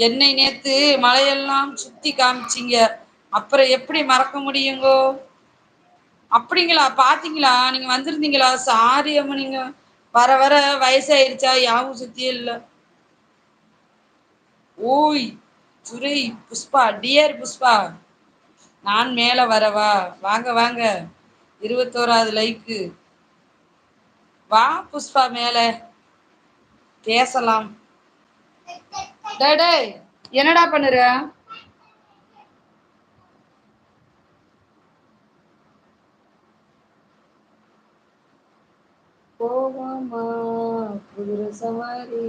என்னை நேத்து மலையெல்லாம் சுத்தி காமிச்சிங்க. அப்புறம் எப்படி மறக்க முடியுங்கோ? அப்படிங்களா? பாத்தீங்களா? நீங்க வந்திருந்தீங்களா? சாரி அம்மா நீங்க வர வர வயசாயிருச்சா? யாவும் சக்தியே இல்ல. ஓய் சுரை புஷ்பா டியர் புஷ்பா நான் மேல வரவா? வாங்க வாங்க. இருபத்தோராது லைக்கு. வா புஷ்பா மேல. பேசலாம். டேய் என்னடா பண்ணுற? போவோமா குதிரை சவாரி.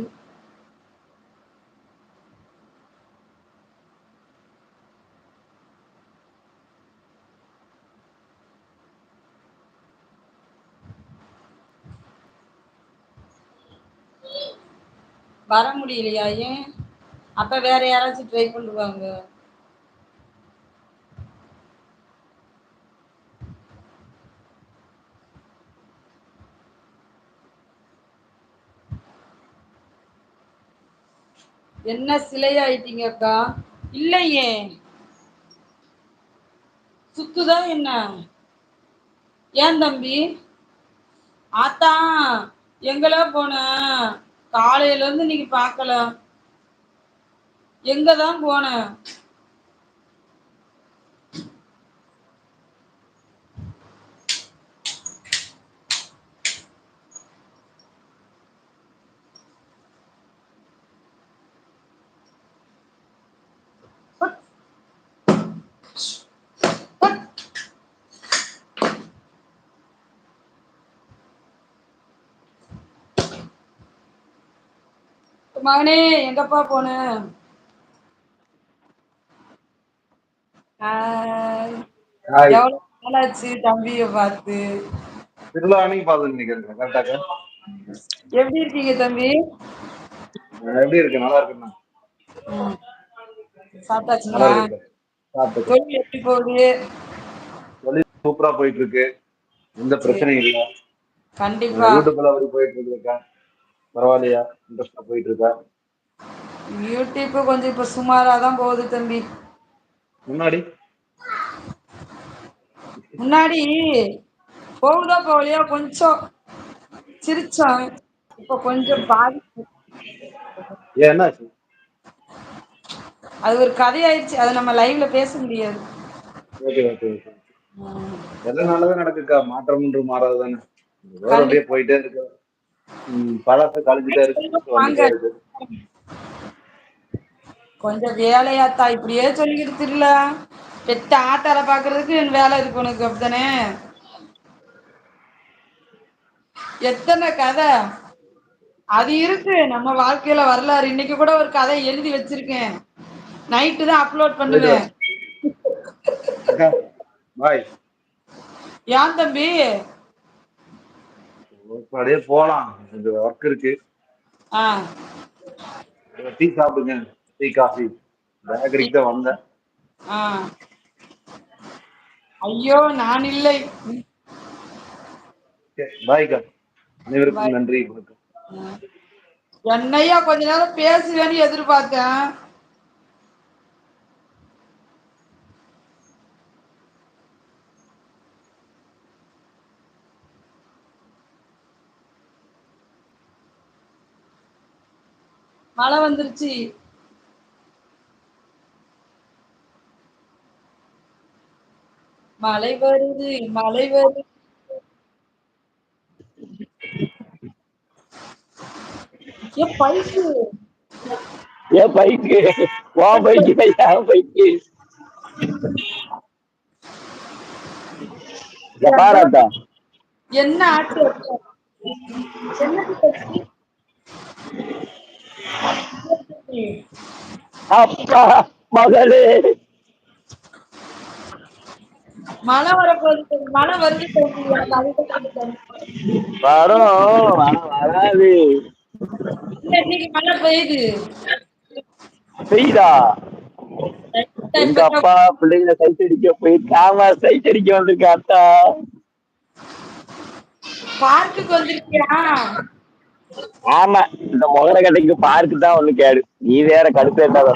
வர முடியலையா ஏன்? அப்ப வேற யாராச்சும் ட்ரை பண்ணுவாங்க? என்ன சிலையாயிட்டீங்க அக்கா? இல்லையே. சுத்துதா என்ன? ஏன் தம்பி? ஆத்தா எங்கெல்லாம் போன? காலையில இருந்து இன்னைக்கு எங்க எங்கதான் போன? மகனே எங்கப்பா போன? ஹாய் எவ்வளவு நாளாச்சு தம்பிய பார்த்து? திருவிழா அன்னைக்கு பார்த்து நினைக்கிறேன் கரெக்டாக எப்படி இருக்கீங்க தம்பி? எப்படி இருக்கு? நல்லா இருக்குண்ணா. சாப்பிட்டாச்சுங்களா? தொழில் எப்படி போகுது? தொழில் சூப்பரா போயிட்டு இருக்கு எந்த பிரச்சனையும் இல்லை. கண்டிப்பா. யூடியூப்ல அப்படி போயிட்டு இருக்கா பரவாயில்லையா? இன்ட்ரெஸ்டா போயிட்டு இருக்கா யூடியூப் கொஞ்சம் இப்ப சுமாரா தான் போகுது தம்பி. முன்னாடி? முன்னாடி போகுதா போகலையா கொஞ்சம் சிரிச்சோம். இப்ப கொஞ்சம் பாதிப்பு என்னாச்சு? அது ஒரு கதையாயிடுச்சு அதை நம்ம லைவ்ல பேச முடியாது. Okay okay okay. ம். எல்லாம் நல்லதான் நடக்குக்கா மாற்றம் ஒன்று மாறாது தானே. ஏதோ அப்படியே போயிட்டே இருக்கு. பழச கழிஞ்சிட்டே இருக்கு. கொஞ்சம் வேலையாத்தா இப்படியே சொல்லிக்கிட்டு தெரியல. பெத்த ஆட்டார பாக்குறதுக்கு என் வேலை இருக்கு உனக்கு அப்படித்தானே? எத்தனை கதை? அது இருக்கு. நம்ம வாழ்க்கையில வரலாறு. இன்னைக்கு கூட ஒரு கதை எழுதி வச்சிருக்கேன். நைட்டு தான் அப்லோட் பண்ணுவேன். ஏன் தம்பி? அப்படியே போலாம். கொஞ்சம் ஒர்க் இருக்கு. ஆ. டீ சாப்பிடுங்க. Tea coffee. பேக்கரிக்கு தான் வந்தேன். ஆ. ஐயோ நான் இல்லை. அனைவருக்கும் நன்றி என்னையா கொஞ்ச நேரம் பேசுவேன்னு எதிர்பார்த்தேன். மழை வந்துருச்சு. மழை வருது மழை வருது. ஏ பைக்கு? ஏன் பைக்கு? வா பைக்கு ஏன் பைக்கு. பாராட்டா என்ன ஆட்டு? அப்பா மகளே. மழை வரப்போகுது மழை வருது. வரும் மழை பெய்யுது. எங்க அப்பா பிள்ளைங்களை சைட் அடிக்க போயிருக்காம சைட் அடிக்க வந்திருக்க அத்தா? பார்க்குக்கு வந்திருக்கியா? ஆமா இந்த முகர கடைக்கு பார்க்கு தான் ஒண்ணு கேடு. நீ வேற கடுப்பேட்டாத